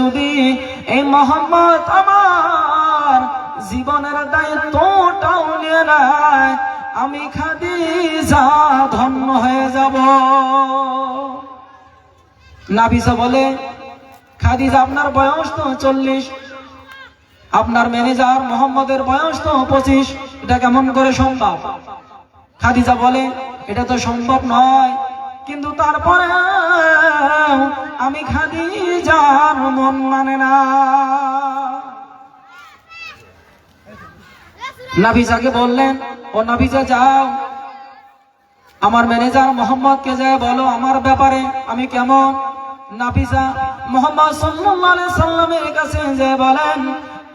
যদি এই মোহাম্মদ আমার জীবনের দায়িত্বটাও নিয়ে নেয়, আমি খাদিজা ধন্য হয়ে যাব। নাবিসা বলে, খাদিজা, আপনার বয়স তো চল্লিশ, আপনার ম্যানেজার মোহাম্মদের বয়স তো পঁচিশ, এটা কেমন করে সম্ভব? খাদিজা বলে, এটা তো সম্ভব নয়। কিন্তু তারপরে আমি খাদিজার মন মানে না। নাভিজাকে বললেন, ও নাভিজা যাও। আমার ম্যানেজার মোহাম্মদকে যায় বলো, আমার ব্যাপারে আমি কেমন? নাফিসা মোহাম্মদ সাল্লাল্লাহু সাল্লামের কাছে যে বলেন,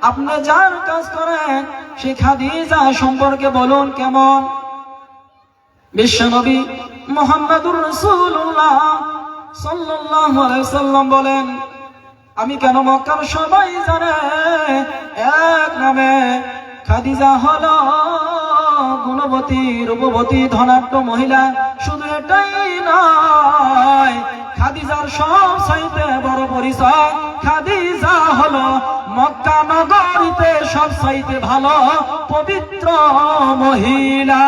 আপনি যার কাজ করেন, সে খাদিজা সম্পর্কে বলুন কেমন? বিশ্বনবী মোহাম্মদুর রাসূলুল্লাহ সাল্লাল্লাহু আলাইহি সাল্লাম বলেন, আমি কেন মক্কার সবাই জানে? এক নামে খাদিজা হলো গুণবতী, রূপবতী, ধনাঢ্য মহিলা। শুধু এটাই নয়, খাদিজার সব সাইতে বড় পরিচয়, খাদিজা হলো মক্কা নগরীতে সব চাইতে ভালো পবিত্র মহিলা।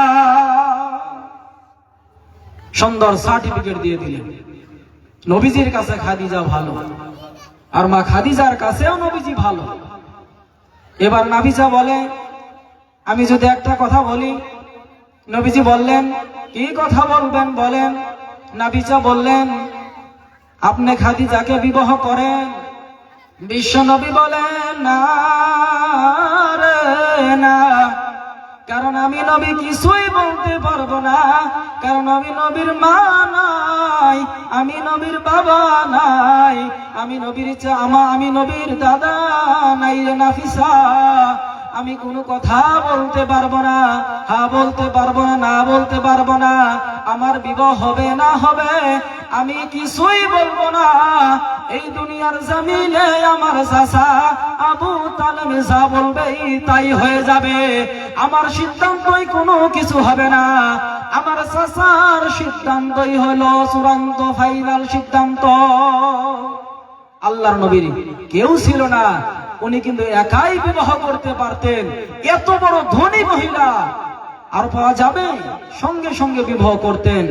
সুন্দর সার্টিফিকেট দিয়ে দিলেন। নবীজির কাছে খাদিজা ভালো। আর মা খাদিজার কাছেও নবীজি ভালো। এবার নাবিজা বলে, আমি যদি একটা কথা বলি। নবীজি বললেন, কি কথা বলবেন বলেন? নাবিজা বললেন, আপনি খাদিজাকে বিবাহ করেন। বিশ্ব নবী বলেন, না রে, না। কারণ আমি নবী কিছুই বলতে পারব না। কারণ আমি নবীর মা নাই, আমি নবীর বাবা নাই, আমি নবীর আমা, আমি নবীর দাদা নাই রে নাফিসা। আমি কোনো কথা বলতে পারব না, হা বলতে পারব না না বলতে পারব না। আমার বিবাহ হবে না হবে, আমি কিছুই বলব না। এই দুনিয়ার জমিনে আমার চাষা আবু তালেম যা বলবে তাই হয়ে যাবে। আমার সিদ্ধান্তই কোনো কিছু হবে না। আমার চাষার সিদ্ধান্তই হলো চূড়ান্ত ফাইনাল সিদ্ধান্ত। আল্লাহর নবীর কেউ ছিল না, উনি কিন্তু একাই বিবাহ করতে পারতেন। এত বড় ধনী মহিলা আর পাওয়া যাবে সঙ্গে সঙ্গে বিবাহ করতেন।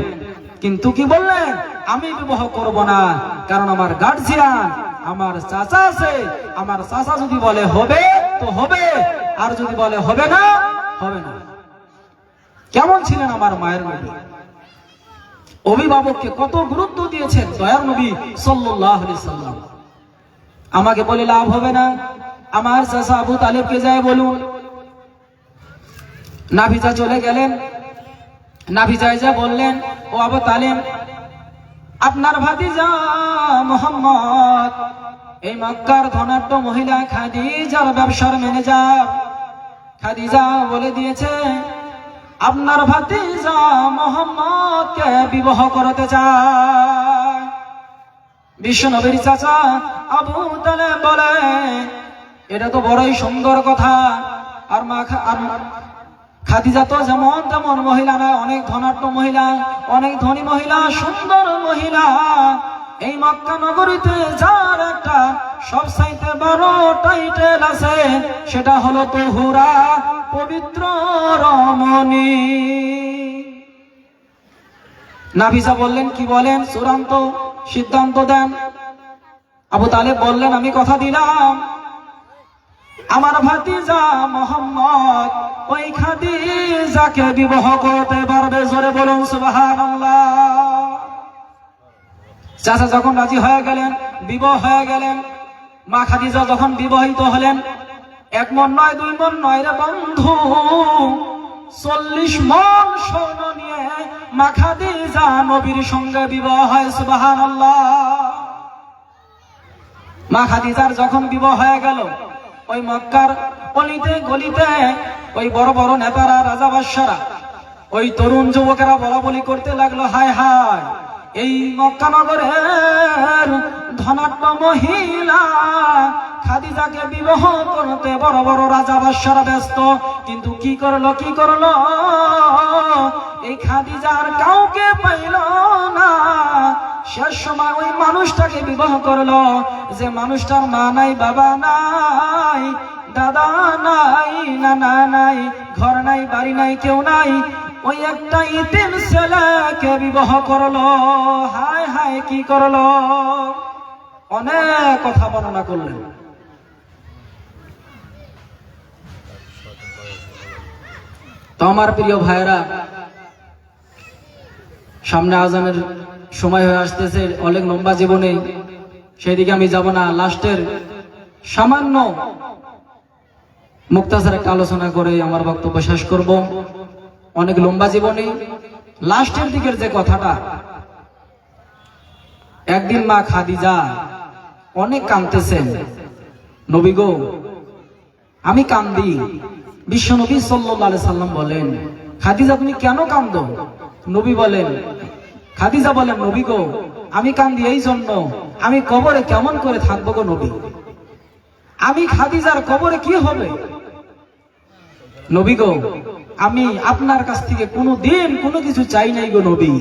কিন্তু কি বললেন? আমি বিবাহ করব না। কারণ আমার গার্জিয়ান আমার চাচা আছে। আমার চাচা যদি বলে হবে, তো হবে। আর যদি বলে হবে না হবে না। কেমন ছিলেন আমার মায়ের নবী? অভিভাবককে কত গুরুত্ব দিয়েছেন দয়ার নবী সাল্লাল্লাহু সাল্লাম। আমাকে বলে লাভ হবে না। আমার চাচা আবু তালেবকে যায় বলুন। নাভিজা চলে গেলেন। নাভিজায় যা বললেন, ও আবু তালিম আপনার ভাতিজা মোহাম্মদ। এই মক্কার ধনাঢ্য মহিলা খাদিজার ব্যবসার ম্যানেজার। খাদিজা বলে দিয়েছে, আপনার ভাতিজা মোহাম্মদকে বিবাহ করতে চায় বিশ্ব নবীর চাচা আবু তালে বলে, এটা তো বড়ই সুন্দর কথা। আর মা আর খাদিজা তো যেমন তেমন মহিলা নয়, অনেক ধনাঢ্য মহিলা, অনেক ধনী মহিলা, সুন্দর মহিলা। এই মক্কা নগরীতে যার একটা সব সাইতে বড় টাইটেল আছে, সেটা হলো তহুরা পবিত্র রমণী। নাভিসা বললেন, কি বলেন? চূড়ান্ত সিদ্ধান্ত দেন। আবু তালেব বললেন, আমি কথা দিলাম। আমার ভাতিজা মোহাম্মদ, ওই খাদিজাকে বিবাহ করতে পারবে, জোরে বলুন, সুবহানাল্লাহ। চাচা যখন রাজি হয়ে গেলেন, বিবাহ হয়ে গেলেন, মা খাদিজা যখন বিবাহিত হলেন, এক মন নয়, দুই মন নয় রে বন্ধু, চল্লিশ মন স্বর্ণ নিয়ে মা খাদিজা নবীর সঙ্গে বিবাহ হয়, সুবহানাল্লাহ। মা খাদিজার যখন বিবাহ হয়ে গেল ওই মক্কার অলিতে গলিতে, ওই বড় বড় নেতারা, রাজা বাদশারা, ওই তরুণ যুবকেরা বলা বলি করতে লাগল, হায় হায়, এই মক্কা নগরের ধনাঢ্য মহিলা খাদিজাকে বিবাহ করতে বড় বড় রাজা বাদশারা ব্যস্ত। কিন্তু কি করল কি করল? এই খাদিজার কাউকে পাইল না। শেষ সময় ওই মানুষটাকে বিবাহ করল। যে মানুষটার মা নাই, বাবা নাই, দাদা নাই, নানা নাই, ঘর নাই, বাড়ি নাই, কেউ নাই, ওই একটা ইতিম ছেলেকে বিবাহ করল। হায় হায়, কি করল? অনেক কথা বর্ণনা করলেন। তো আমার প্রিয় ভাইরা সামনে আজানের সময় হয়ে আসতেছে, অনেক লম্বা জীবনে। সেদিকে আমি যাব না। লাস্টের সামান্য মুক্তাচার একটা আলোচনা করে আমার বক্তব্য শেষ করব। অনেক লম্বা জীবনে। লাস্টের দিকের যে কথাটা, একদিন মা খাদিজা অনেক কাঁদতেছেন। নবী গো, আমি কান্দি। বিশ্ব নবী সাল্লাম বলেন, খাদিজা তুমি কেন কান্দ? নবী বলেন খাদিজা বলেন নবী গো, আমি কান্দি এই জন্য। আমি কবরে কেমন করে থাকব গো নবী? আমি খাদিজার কবরে কি হবে? নবী গো, আমি আপনার কাছ থেকে কোনো দিন কোনো কিছু চাই নাই গো নবী।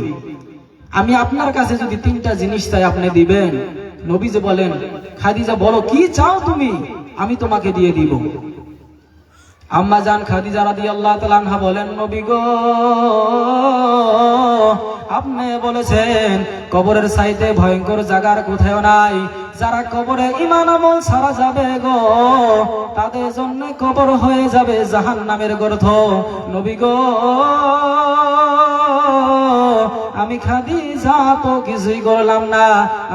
আমি আপনার কাছে যদি তিনটা জিনিস চাই, আপনি দিবেন। নবী যে বলেন, খাদিজা, বলো, কি চাও তুমি? আমি তোমাকে দিয়ে দিব। আম্মা জান খাদিজা রাদি আল্লাহ তালানহা বলেন, নবী গো আপনি বলেছেন, কবরের সাইতে ভয়ঙ্কর জাগার কোথাও নাই। যারা কবরে ইমান আমল সারা যাবে গো, তাদের জন্য কবর হয়ে যাবে জাহান নামের গর্থ নবী গো, আমি খাদিজা তো কিছুই করলাম না।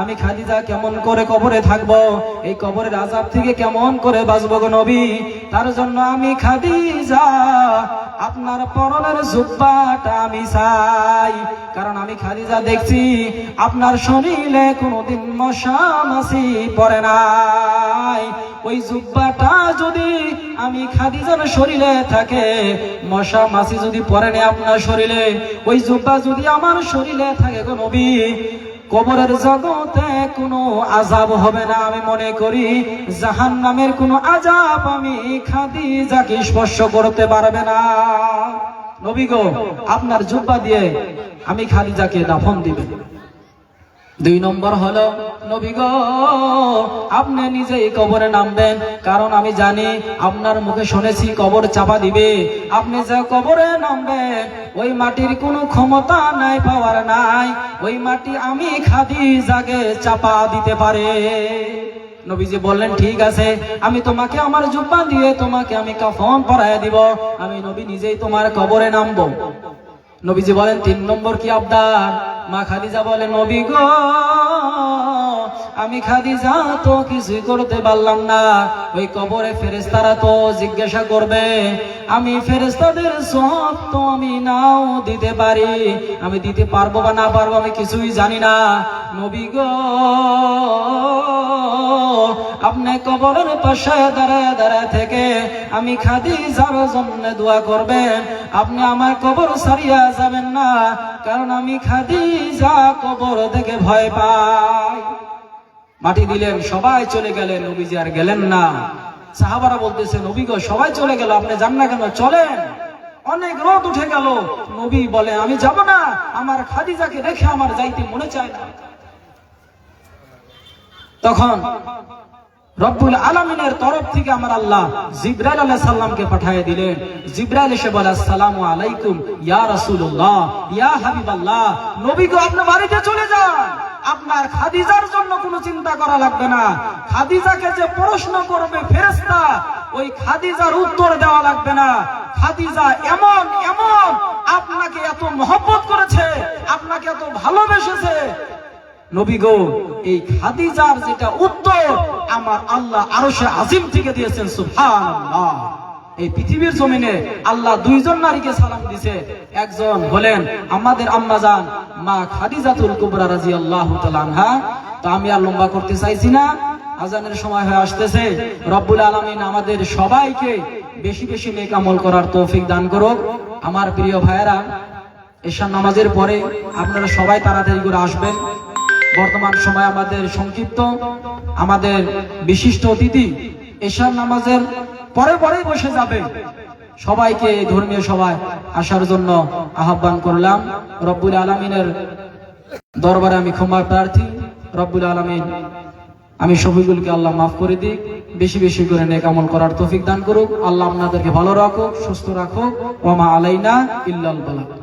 আমি খাদিজা কেমন করে কবরে থাকব? এই কবরের আজাব থেকে কেমন করে বাঁচবো গো নবী? তার জন্য আমি খাদিজা আপনার পরনের জুব্বাটা আমি চাই। কারণ আমি খাদিজা দেখছি, আপনার শরীরে কোনোদিন মশা মাসি পড়ে নাই। ওই জুব্বাটা যদি আমি খাদিজার শরীরে থাকে, মশা মাসি যদি পড়ে নেই আপনার শরীরে, ওই জুব্বা যদি আমার শরীরে থাকে গো নবী কবরের জগতে কোনো আজাব হবে না, আমি মনে করি জাহান নামের কোনো আজাব আমি খাদি যাকে স্পর্শ করতে পারবে না। নবী গো, আপনার জুব্বা দিয়ে আমি খালি যাকে দাফন দিবেন দুই নম্বর হলো, নবী গো, আপনি নিজেই কবরে নামবেন। কারণ আমি জানি, আপনার মুখে শুনেছি, কবর চাপা দিবে। আপনি যে কবরে নামবেন, ওই মাটির কোনো ক্ষমতা নাই, পাওয়ার নাই। ওই মাটি আমি খাদি জাগে চাপা দিতে পারে। নবীজি বললেন, ঠিক আছে, আমি তোমাকে আমার জুব্বা দিয়ে তোমাকে আমি কাফন পরায় দিব। আমি নবী নিজেই তোমার কবরে নামবো। নবীজি বলেন, তিন নম্বর কি আবদার? মা খাদিজা বলে নবী গো, আমি খাদিজা, তো কিছুই করতে পারলাম না। ওই কবরে ফেরেস্তারা তো জিজ্ঞাসা করবে, আমি ফেরেস্তাদের সব তো আমি নাও দিতে পারি, আমি দিতে পারব বা না পারব আমি কিছুই জানি না। নবী গো, আপনি কবরের পাশে দাঁড়ায় দাঁড়ায় থেকে আমি খাদি খাদিজার জন্য দোয়া করবেন। আপনি আমার কবর সারিয়া যাবেন না। কারণ আমি খাদিজা কবর থেকে ভয় পাই। মাটি দিলেন, সবাই চলে গেলেন, নবীজি আর গেলেন না। সাহাবারা বলতেছে, নবী গো, সবাই চলে গেল, আপনি যান না কেন? চলেন। অনেক রোদ উঠে গেল। নবী বলে, আমি যাব না, আমার খাদিজাকে দেখে আমার যাইতে মনে চায় না। তখন রব্বুল আলমিনের তরফ থেকে আমার আল্লাহ জিব্রাইল আলাইহিস সালামকে পাঠিয়ে দিলেন। জিব্রাইল এসে বলে, আসসালামু আলাইকুম, ইয়া রাসূলুল্লাহ, ইয়া হাবিবাল্লাহ, নবী গো, আপনি বাড়িতে চলে যান। আপনার খাদিজার জন্য কোনো চিন্তা করা লাগবে না। খাদিজাকে যে প্রশ্ন করবে ফেরেশতা, ওই খাদিজার উত্তর দেওয়া লাগবে না। খাদিজা এমন এমন, আপনাকে এত মহব্বত করেছে, আপনাকে এত ভালোবেসেছে নবী গো, এই খাদিজার যেটা উত্তর আমার আল্লাহ আরও সে আজিম থেকে দিয়েছেন এই পৃথিবীর জমিনে আল্লাহ দুইজন নারীকে সালাম দিছে। একজন হলেন আমাদের মা খাদিজাতুল কুবরা তাআলা আনহা। তো আমি আর লম্বা করতে চাইছি না। আজানের সময় হয়ে আসতেছে। রব্বুল আলামিন আমাদের সবাইকে বেশি বেশি নেক আমল করার তৌফিক দান করুক। আমার প্রিয় ভাইয়েরা, এশার নামাজের পরে আপনারা সবাই তাড়াতাড়ি করে আসবেন। বর্তমান সময় আমাদের সংক্ষিপ্ত, আমাদের বিশিষ্ট অতিথি এশার নামাজের পরে পরেই বসে যাবে। সবাইকে ধর্মীয় সভায় আসার জন্য আহ্বান করলাম। রব্বুল আলমিনের দরবারে আমি ক্ষমা প্রার্থী। রব্বুল আলমিন, আমি সফিকুলকে আল্লাহ মাফ করে দিক। বেশি বেশি করে নেক আমল করার তৌফিক দান করুক। আল্লাহ আপনাদেরকে ভালো রাখুক, সুস্থ রাখুক। ওমা আলাইনা ইল্লাল বালাক